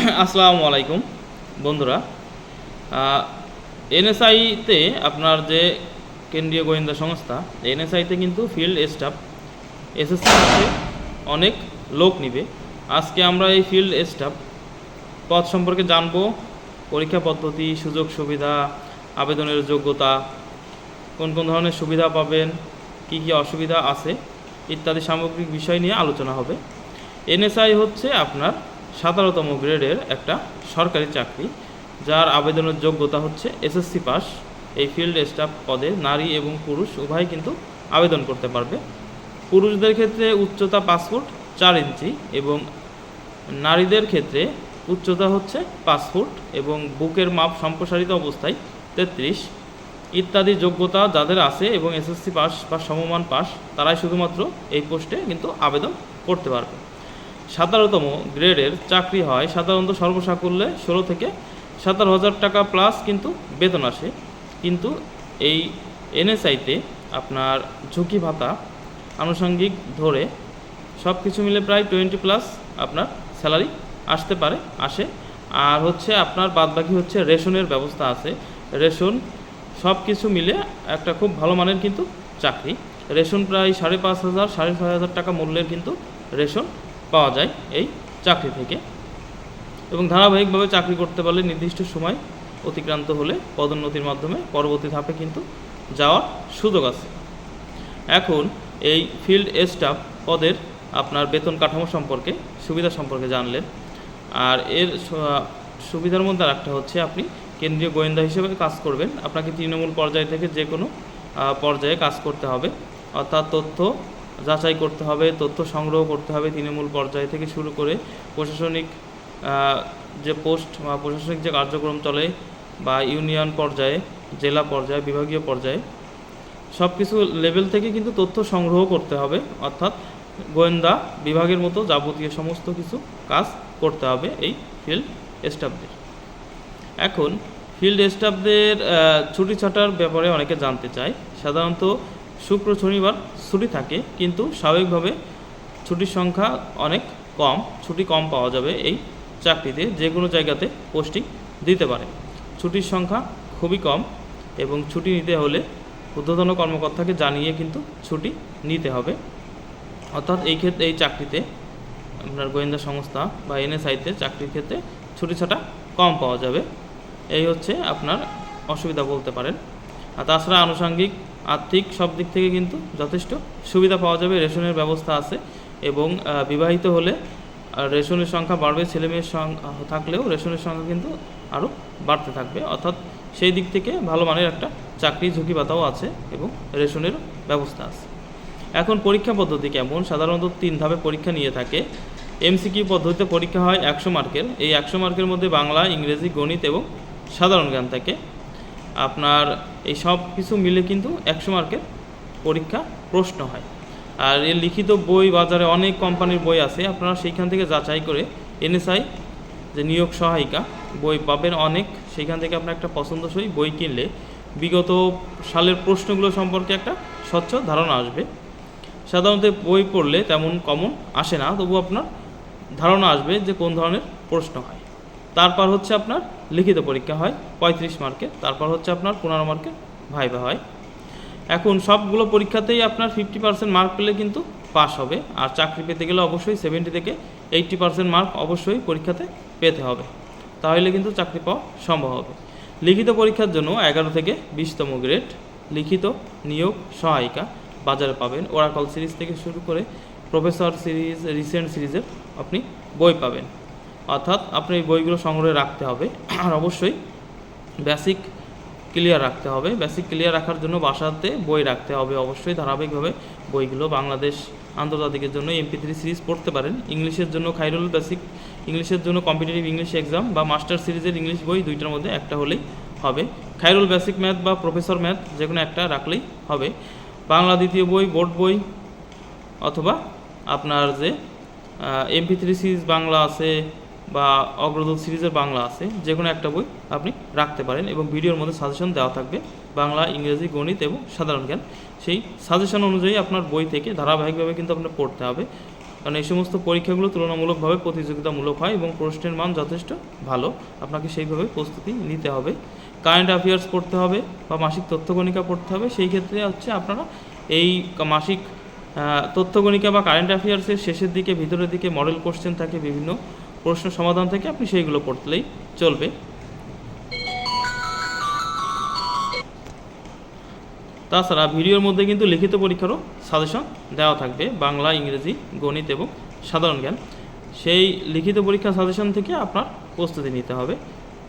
আসসালামু আলাইকুম, বন্ধুরা। এনএসআইতে আপনার যে কেন্দ্রীয় গোয়েন্দা সংস্থা, এনএসআইতে কিন্তু ফিল্ড স্টাফ, এসএসসি অনেক লোক নিবে। আজকে আমরা এই ফিল্ড স্টাফ পদ সম্পর্কে জানব, পরীক্ষা পদ্ধতি, সুযোগ সুবিধা, আবেদনের যোগ্যতা, কোন কোন ধরনের সুবিধা পাবেন, কি কি অসুবিধা আছে ইত্যাদি সামগ্রিক বিষয় নিয়ে আলোচনা হবে। এনএসআই হচ্ছে আপনার সাতারোতম গ্রেডের একটা সরকারি চাকরি, যার আবেদনের যোগ্যতা হচ্ছে এসএসসি পাস। এই ফিল্ড স্টাফ পদে নারী এবং পুরুষ, উভয় কিন্তু আবেদন করতে পারবে। পুরুষদের ক্ষেত্রে উচ্চতা পাঁচ ফুট চার ইঞ্চি এবং নারীদের ক্ষেত্রে উচ্চতা হচ্ছে পাঁচ ফুট এবং বুকের মাপ সম্প্রসারিত অবস্থায় তেত্রিশ। ইত্যাদি যোগ্যতা যাদের আছে এবং এসএসসি পাস বা সমমান পাস, তারাই শুধুমাত্র এই পোস্টে কিন্তু আবেদন করতে পারবে। সাতারোতম গ্রেডের চাকরি হয় সাধারণত সর্বসাকুল্যে ষোলো থেকে সতেরো হাজার টাকা প্লাস কিন্তু বেতন আসে। কিন্তু এই এনএসআইতে আপনার ঝুঁকি ভাতা আনুষঙ্গিক ধরে সব কিছু মিলে প্রায় টোয়েন্টি প্লাস আপনার স্যালারি আসতে পারে, আসে। আর হচ্ছে আপনার বাদবাকি হচ্ছে রেশনের ব্যবস্থা আছে। রেশন সব কিছু মিলে একটা খুব ভালো মানের কিন্তু চাকরি। রেশন প্রায় সাড়ে পাঁচ হাজার, সাড়ে ছয় হাজার টাকা মূল্যের কিন্তু রেশন। পাওয়া যায় এই চাকরি থেকে। এবং ধারাবাহিকভাবে চাকরি করতে পারলে নির্দিষ্ট সময় অতিক্রান্ত হলে পদোন্নতির মাধ্যমে পরবর্তী ধাপে কিন্তু যাওয়ার সুযোগ আছে। এখন এই ফিল্ড স্টাফ পদের আপনার বেতন কাঠামো সম্পর্কে, সুবিধা সম্পর্কে জানলেন। আর এর সুবিধার মধ্যে আরেকটা হচ্ছে আপনি কেন্দ্রীয় গোয়েন্দা হিসেবে কাজ করবেন। আপনাকে তৃণমূল পর্যায় থেকে যে কোনো পর্যায়ে কাজ করতে হবে। অর্থাৎ তথ্য যাচাই করতে হবে, তথ্য সংগ্রহ করতে হবে তৃণমূল পর্যায় থেকে শুরু করে প্রশাসনিক যে পোস্ট বা প্রশাসনিক যে কার্যক্রম চলে বা ইউনিয়ন পর্যায়ে, জেলা পর্যায়ে, বিভাগীয় পর্যায়ে সব কিছু লেভেল থেকে কিন্তু তথ্য সংগ্রহ করতে হবে। অর্থাৎ গোয়েন্দা বিভাগের মতো যাবতীয় সমস্ত কিছু কাজ করতে হবে এই ফিল্ড স্টাফদের। এখন ফিল্ড স্টাফদের ছুটি ছাটার ব্যাপারে অনেকে জানতে চায়। সাধারণত শুক্র শনিবার ছুটি থাকে, কিন্তু স্বাভাবিকভাবে ছুটির সংখ্যা অনেক কম, ছুটি কম পাওয়া যাবে এই চাকরিতে যে কোনো জায়গাতে পোস্টিং দিতে পারে। ছুটির সংখ্যা খুবই কম এবং ছুটি নিতে হলে ঊর্ধ্বতন কর্মকর্তাকে জানিয়ে কিন্তু ছুটি নিতে হবে। অর্থাৎ এই ক্ষেত্রে এই চাকরিতে আপনার গোয়েন্দা সংস্থা বা এনএসআইতে চাকরির ক্ষেত্রে ছুটি ছাটা কম পাওয়া যাবে। এই হচ্ছে আপনার অসুবিধা বলতে পারেন। আর তাছাড়া আনুষঙ্গিক, আর্থিক সব দিক থেকে কিন্তু যথেষ্ট সুবিধা পাওয়া যাবে, রেশনের ব্যবস্থা আছে এবং বিবাহিত হলে রেশনের সংখ্যা বাড়বে ছেলেমেয়ের সংখ্যা থাকলেও রেশনের সংখ্যা কিন্তু আরও বাড়তে থাকবে। অর্থাৎ সেই দিক থেকে ভালো মানের একটা চাকরি ঝুঁকি পাতাও আছে এবং রেশনের ব্যবস্থা আছে। এখন পরীক্ষা পদ্ধতি কেমন? সাধারণত তিন ধাপে পরীক্ষা নিয়ে থাকে। এমসিকিউ পদ্ধতিতে পরীক্ষা হয় একশো মার্কের। এই একশো মার্কের মধ্যে বাংলা, ইংরেজি, গণিত এবং সাধারণ জ্ঞান থাকে। আপনার এই সব কিছু মিলে কিন্তু একশো মার্কের পরীক্ষা প্রশ্ন হয়। আর এর লিখিত বই বাজারে অনেক কোম্পানির বই আছে, আপনারা সেইখান থেকে যাচাই করে এনএসআই যে নিয়োগ সহায়িকা বই পাবেন অনেক, সেইখান থেকে আপনার একটা পছন্দসই বই কিনলে বিগত সালের প্রশ্নগুলো সম্পর্কে একটা স্বচ্ছ ধারণা আসবে। সাধারণত বই পড়লে তেমন কমন আসে না, তবু আপনার ধারণা আসবে যে কোন ধরনের প্রশ্ন হয়। তারপর হচ্ছে আপনার লিখিত পরীক্ষা হয় পঁয়ত্রিশ মার্কের তারপর হচ্ছে আপনার পনেরো মার্কের ভাইবা হয়। এখন সবগুলো পরীক্ষাতেই আপনার ফিফটি পার্সেন্ট মার্ক পেলে কিন্তু পাস হবে, আর চাকরি পেতে গেলে অবশ্যই সেভেন্টি থেকে এইট্টি পার্সেন্ট মার্ক অবশ্যই পরীক্ষাতে পেতে হবে। তাহলে কিন্তু চাকরি পাওয়া সম্ভব হবে। লিখিত পরীক্ষার জন্য এগারো থেকে বিশতম গ্রেড লিখিত নিয়োগ সহায়িকা বাজারে পাবেন। ওরাকল সিরিজ থেকে শুরু করে প্রফেসর সিরিজ রিসেন্ট সিরিজের আপনি বই পাবেন। অর্থাৎ আপনি এই বইগুলো সংগ্রহে রাখতে হবে। আর অবশ্যই বেসিক ক্লিয়ার রাখতে হবে। বেসিক ক্লিয়ার রাখার জন্য বাসাতে বই রাখতে হবে। অবশ্যই ধারাবাহিকভাবে বইগুলো বাংলাদেশ আন্তর্জাতিকের জন্য এমপি থ্রি সিরিজ পড়তে পারেন। ইংলিশের জন্য খাইরুল বেসিক ইংলিশের জন্য কম্পিটিটিভ ইংলিশ এক্সাম বা মাস্টার সিরিজের ইংলিশ বই দুইটার মধ্যে একটা হলেই হবে। খাইরুল বেসিক ম্যাথ বা প্রফেসর ম্যাথ যে কোনো একটা রাখলেই হবে। বাংলা দ্বিতীয় বই, বোর্ড বই অথবা আপনার যে এমপি থ্রি সিরিজ বাংলা আছে বা অগ্রদূত সিরিজের বাংলা আছে যে কোনো একটা বই আপনি রাখতে পারেন এবং ভিডিওর মধ্যে সাজেশন দেওয়া থাকবে, বাংলা, ইংরেজি, গণিত এবং সাধারণ জ্ঞান। সেই সাজেশন অনুযায়ী আপনার বই থেকে ধারাবাহিকভাবে কিন্তু আপনার পড়তে হবে। কারণ এই সমস্ত পরীক্ষাগুলো তুলনামূলকভাবে প্রতিযোগিতামূলক হয় এবং প্রশ্নের মান যথেষ্ট ভালো। আপনাকে সেইভাবে প্রস্তুতি নিতে হবে। কারেন্ট অ্যাফেয়ার্স পড়তে হবে বা মাসিক তথ্যগণিকা পড়তে হবে। সেই ক্ষেত্রে হচ্ছে আপনারা এই মাসিক তথ্যগণিকা বা কারেন্ট অ্যাফেয়ার্সের শেষের দিকে, ভিতরের দিকে মডেল কোশ্চেন থাকে বিভিন্ন। প্রশ্ন সমাধান থেকে আপনি সেইগুলো পড়লেই চলবে। তাছাড়া ভিডিওর মধ্যে কিন্তু লিখিত পরীক্ষারও সাজেশন দেওয়া থাকবে, বাংলা, ইংরেজি, গণিত এবং সাধারণ জ্ঞান। সেই লিখিত পরীক্ষা সাজেশন থেকে আপনার প্রস্তুতি নিতে হবে।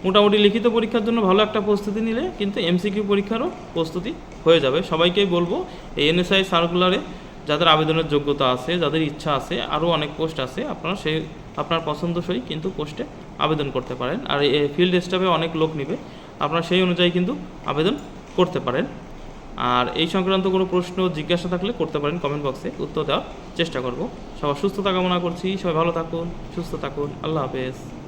মোটামুটি লিখিত পরীক্ষার জন্য ভালো একটা প্রস্তুতি নিলে কিন্তু এমসিকিউ পরীক্ষারও প্রস্তুতি হয়ে যাবে। সবাইকেই বলব, এই এনএসআই সার্কুলারে যাদের আবেদনের যোগ্যতা আছে, যাদের ইচ্ছা আছে, আরও অনেক পোস্ট আছে, আপনারা সেই, আপনার পছন্দসই কিন্তু পোস্টে আবেদন করতে পারেন। আর এই ফিল্ড স্টাফে অনেক লোক নেবে, আপনারা সেই অনুযায়ী কিন্তু আবেদন করতে পারেন। আর এই সংক্রান্ত কোনো প্রশ্ন, জিজ্ঞাসা থাকলে করতে পারেন কমেন্ট বক্সে উত্তর দেওয়ার চেষ্টা করব। সবার সুস্থতা কামনা করছি, সবাই ভালো থাকুন, সুস্থ থাকুন, আল্লাহ হাফেজ।